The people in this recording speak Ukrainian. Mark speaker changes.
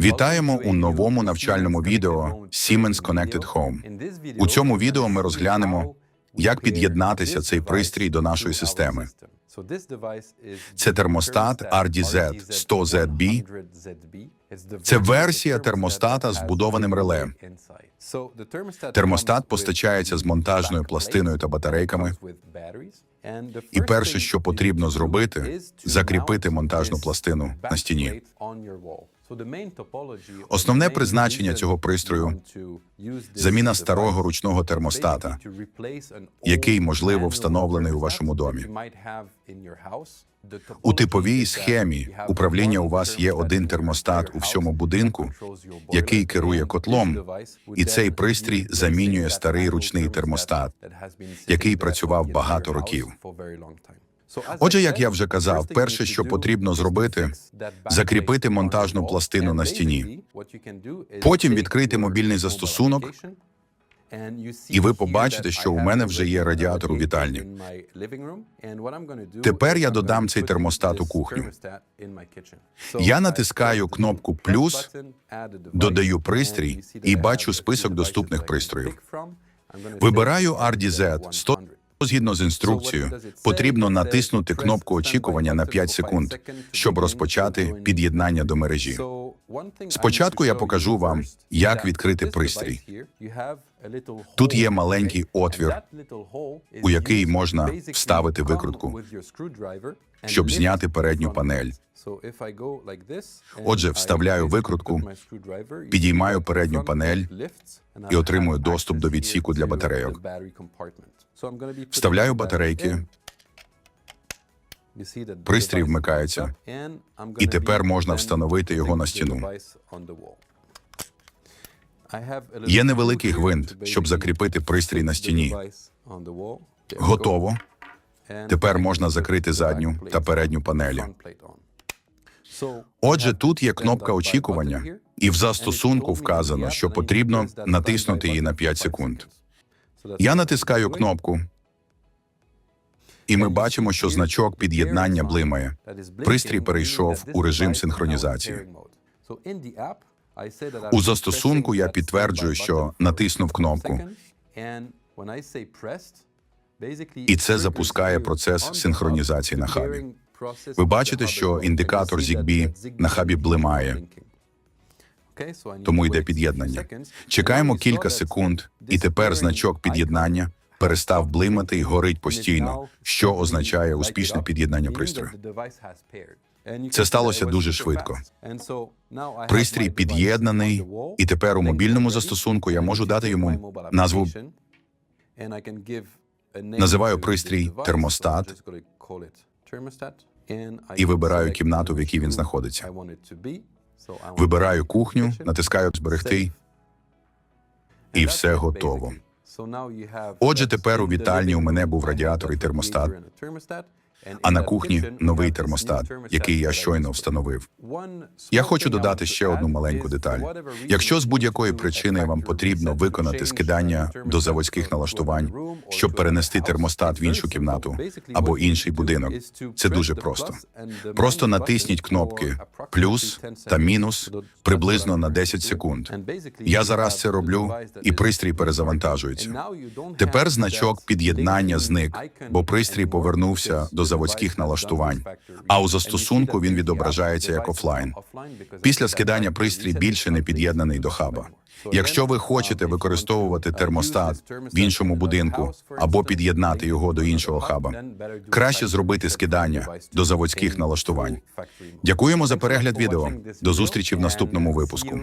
Speaker 1: Вітаємо у новому навчальному відео Siemens Connected Home. У цьому відео ми розглянемо, як під'єднатися цей пристрій до нашої системи. Це термостат RDZ 100ZB. Це версія термостата з вбудованим реле. Термостат постачається з монтажною пластиною та батарейками. І перше, що потрібно зробити, закріпити монтажну пластину на стіні. Основне призначення цього пристрою заміна старого ручного термостата, який, можливо, встановлений у вашому домі. У типовій схемі управління у вас є один термостат у всьому будинку, який керує котлом, і цей пристрій замінює старий ручний термостат, який працював багато років. Отже, як я вже казав, перше, що потрібно зробити, закріпити монтажну пластину на стіні. Потім відкрити мобільний застосунок, і ви побачите, що у мене вже є радіатор у вітальні. Тепер я додам цей термостат у кухню. Я натискаю кнопку плюс, додаю пристрій і бачу список доступних пристроїв. Вибираю RDZ 100. Згідно з інструкцією, потрібно натиснути кнопку очікування на 5 секунд, щоб розпочати під'єднання до мережі. Спочатку я покажу вам, як відкрити пристрій. Тут є маленький отвір, у який можна вставити викрутку, щоб зняти передню панель. Отже, вставляю викрутку, підіймаю передню панель і отримую доступ до відсіку для батарейок. Вставляю батарейки, пристрій вмикається, і тепер можна встановити його на стіну. Є невеликий гвинт, щоб закріпити пристрій на стіні. Готово. Тепер можна закрити задню та передню панелі. Отже, тут є кнопка очікування, і в застосунку вказано, що потрібно натиснути її на 5 секунд. Я натискаю кнопку, і ми бачимо, що значок під'єднання блимає. Пристрій перейшов у режим синхронізації. У застосунку я підтверджую, що натиснув кнопку, і це запускає процес синхронізації на хабі. Ви бачите, що індикатор ZigBee на хабі блимає, тому йде під'єднання. Чекаємо кілька секунд, і тепер значок під'єднання перестав блимати і горить постійно, що означає успішне під'єднання пристрою. Це сталося дуже швидко. Пристрій під'єднаний, і тепер у мобільному застосунку я можу дати йому назву. Називаю пристрій термостат і вибираю кімнату, в якій він знаходиться. Вибираю кухню, натискаю зберегти, і все готово. Отже, тепер у вітальні у мене був радіатор і термостат, а на кухні новий термостат, який я щойно встановив. Я хочу додати ще одну маленьку деталь. Якщо з будь-якої причини вам потрібно виконати скидання до заводських налаштувань, щоб перенести термостат в іншу кімнату або інший будинок, це дуже просто. Просто натисніть кнопки плюс та мінус приблизно на 10 секунд. Я зараз це роблю, і пристрій перезавантажується. Тепер значок під'єднання зник, бо пристрій повернувся до заводських налаштувань, а у застосунку він відображається як офлайн. Після скидання пристрій більше не під'єднаний до хаба. Якщо ви хочете використовувати термостат в іншому будинку або під'єднати його до іншого хаба, краще зробити скидання до заводських налаштувань. Дякуємо за перегляд відео. До зустрічі в наступному випуску.